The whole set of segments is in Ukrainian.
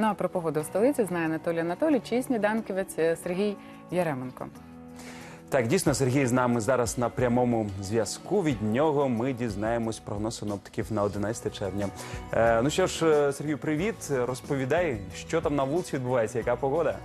Ну а про погоду в столиці знає Анатолій Анатолій, і сніданківець е, Сергій Яременко. Так, дійсно, Сергій з нами зараз на прямому зв'язку. Від нього ми дізнаємось прогноз синоптиків на 11 червня. Е, ну що ж, Сергій, Сергію, привіт. Розповідай, що там на вулиці відбувається, яка погода?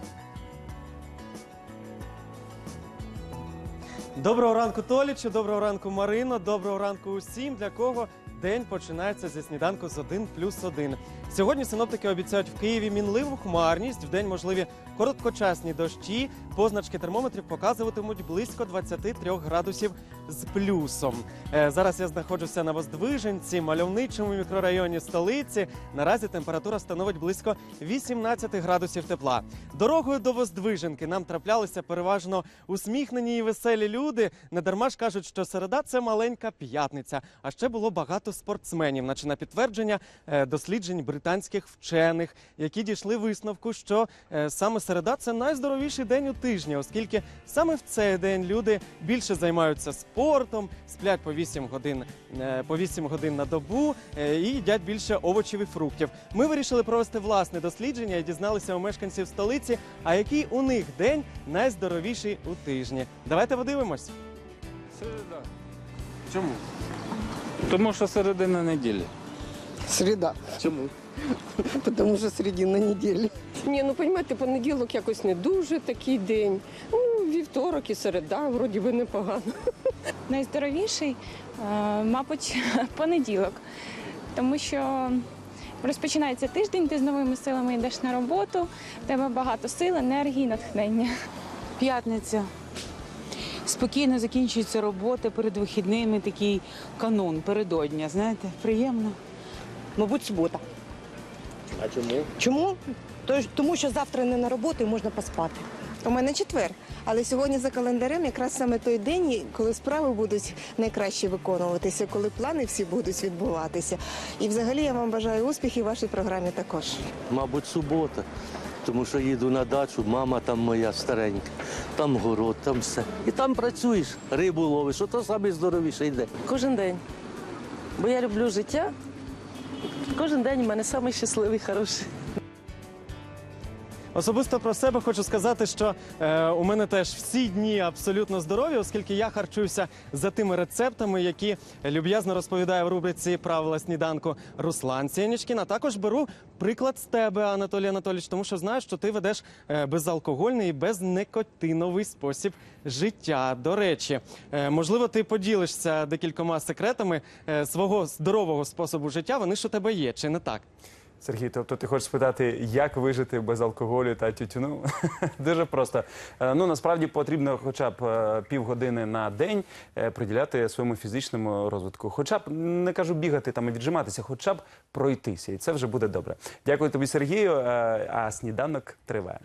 Доброго ранку, Толічу, доброго ранку, Марино, доброго ранку усім, для кого день починається зі сніданку з 1 плюс 1. Сьогодні синоптики обіцяють в Києві мінливу хмарність, в день можливі короткочасні дощі. Позначки термометрів показуватимуть близько 23 градусів з плюсом. Е, зараз я знаходжуся на Воздвиженці, мальовничому мікрорайоні столиці. Наразі температура становить близько 18 градусів тепла. Дорогою до Воздвиженки нам траплялися переважно усміхнені і веселі люди. Недарма ж кажуть, що середа це маленька п'ятниця. А ще було багато спортсменів, наче на підтвердження е, досліджень британських вчених, які дійшли висновку, що е, саме середа це найздоровіший день у тижні, оскільки саме в цей день люди більше займаються спортом, сплять по 8 годин е, по 8 годин на добу і їдять більше овочів і фруктів. Ми вирішили провести власне дослідження і дізналися у мешканців столиці, а який у них день найздоровіший у тижні. Давайте подивимось. Середа. Чому? Тому що середина неділі. Среда, Чому? тому що середина неділі. Ні, ну розумієте, понеділок якось не дуже такий день. Ну, вівторок і середа, вроді би непогано. найздоровіший, е, мабуть, понеділок, тому що розпочинається тиждень, ти з новими силами йдеш на роботу, в тебе багато сил, енергії, натхнення. П'ятниця. Спокійно закінчується робота перед вихідними, такий канун передодня. Знаєте, приємно. Мабуть, субота. А чому? Чому? Тож- Тому що завтра не на роботу і можна поспати. У мене четвер, але сьогодні за календарем якраз саме той день, коли справи будуть найкраще виконуватися, коли плани всі будуть відбуватися. І взагалі я вам бажаю успіхів вашій програмі також. Мабуть, субота. Тому що їду на дачу, мама там моя старенька, там город, там все. І там працюєш, рибу ловиш, ото саме здоровіше йде. Кожен день. Бо я люблю життя. Кожен день у мене найщасливіший, хороший. Особисто про себе хочу сказати, що е, у мене теж всі дні абсолютно здорові, оскільки я харчуюся за тими рецептами, які люб'язно розповідає в рубриці Правила сніданку Руслан Сєнічкін. А також беру приклад з тебе, Анатолій Анатолійович, тому що знаю, що ти ведеш е, безалкогольний і безникотиновий спосіб життя. До речі, е, можливо, ти поділишся декількома секретами е, свого здорового способу життя. Вони ж у тебе є, чи не так? Сергій, тобто ти хочеш спитати, як вижити без алкоголю та тютюну? Дуже просто. Е, Ну насправді потрібно хоча б е, півгодини на день е, приділяти своєму фізичному розвитку. Хоча б не кажу бігати там і віджиматися, хоча б пройтися, і це вже буде добре. Дякую тобі, Сергію. А сніданок триває.